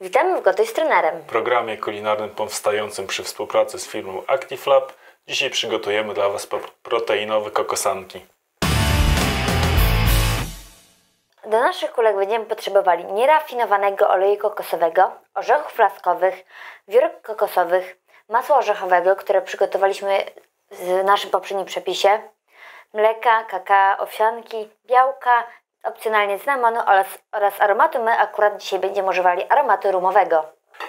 Witamy w Gotuj z trenerem. W programie kulinarnym powstającym przy współpracy z firmą ActiveLab dzisiaj przygotujemy dla Was proteinowe kokosanki. Do naszych kulek będziemy potrzebowali nierafinowanego oleju kokosowego, orzechów laskowych, wiórek kokosowych, masła orzechowego, które przygotowaliśmy w naszym poprzednim przepisie, mleka, kakao, owsianki, białka, opcjonalnie cynamonu oraz, oraz aromatu. My akurat dzisiaj będziemy używali aromatu rumowego.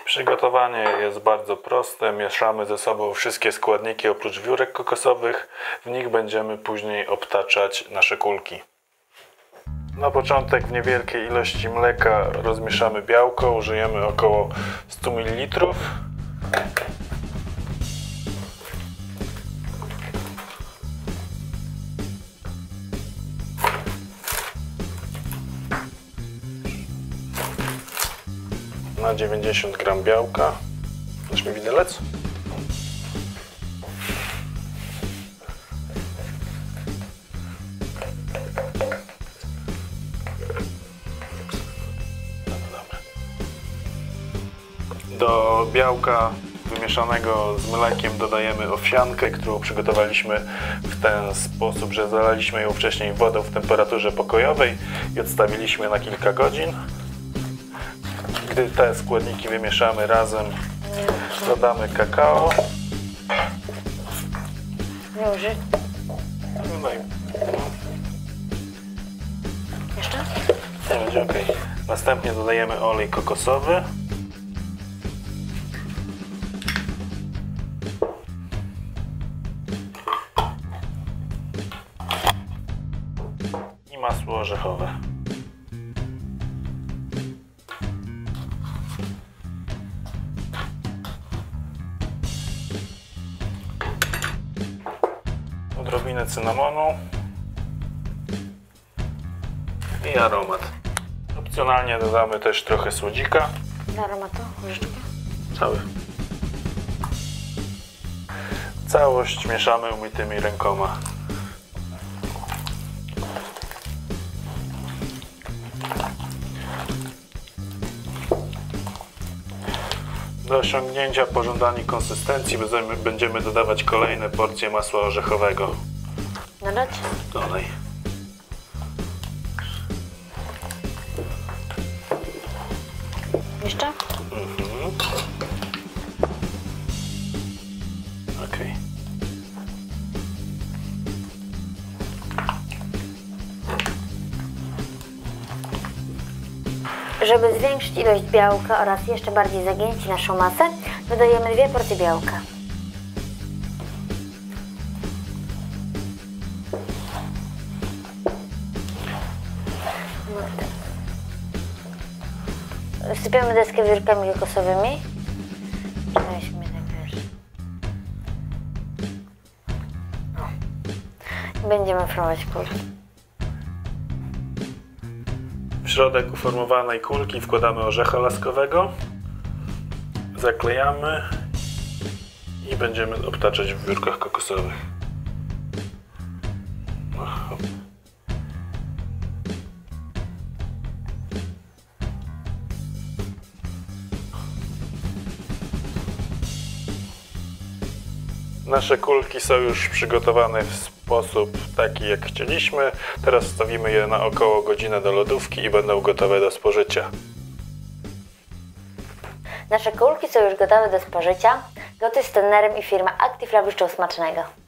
Przygotowanie jest bardzo proste. Mieszamy ze sobą wszystkie składniki oprócz wiórek kokosowych. W nich będziemy później obtaczać nasze kulki. Na początek w niewielkiej ilości mleka rozmieszamy białko. Użyjemy około 100 ml. Na 90 gram białka. Dasz mi widelec? Do białka wymieszanego z mlekiem dodajemy owsiankę, którą przygotowaliśmy w ten sposób, że zalaliśmy ją wcześniej wodą w temperaturze pokojowej i odstawiliśmy na kilka godzin. Gdy te składniki wymieszamy razem, dodamy kakao. Nie uży... No i Jeszcze? nie będzie ok. Następnie dodajemy olej kokosowy. I masło orzechowe. Odrobinę cynamonu i aromat. Opcjonalnie dodamy też trochę słodzika. Do aromatu łyżeczkę. Cały. Całość mieszamy umytymi rękoma. Do osiągnięcia pożądanej konsystencji będziemy dodawać kolejne porcje masła orzechowego. Dodać? Dodaj. Jeszcze? Mhm. Okej. Żeby zwiększyć ilość białka oraz jeszcze bardziej zagięcić naszą masę, dodajemy dwie porcje białka. Sypiemy deskę wiórkami kokosowymi. Weźmy tak wiesz. Będziemy formować kulki. W środek uformowanej kulki wkładamy orzecha laskowego, zaklejamy i będziemy obtaczać w wiórkach kokosowych. No, Nasze kulki są już przygotowane w sposób taki jak chcieliśmy. Teraz wstawimy je na około godzinę do lodówki i będą gotowe do spożycia. Nasze kulki są już gotowe do spożycia. Gotuj z trenerem i firma Active życzą smacznego.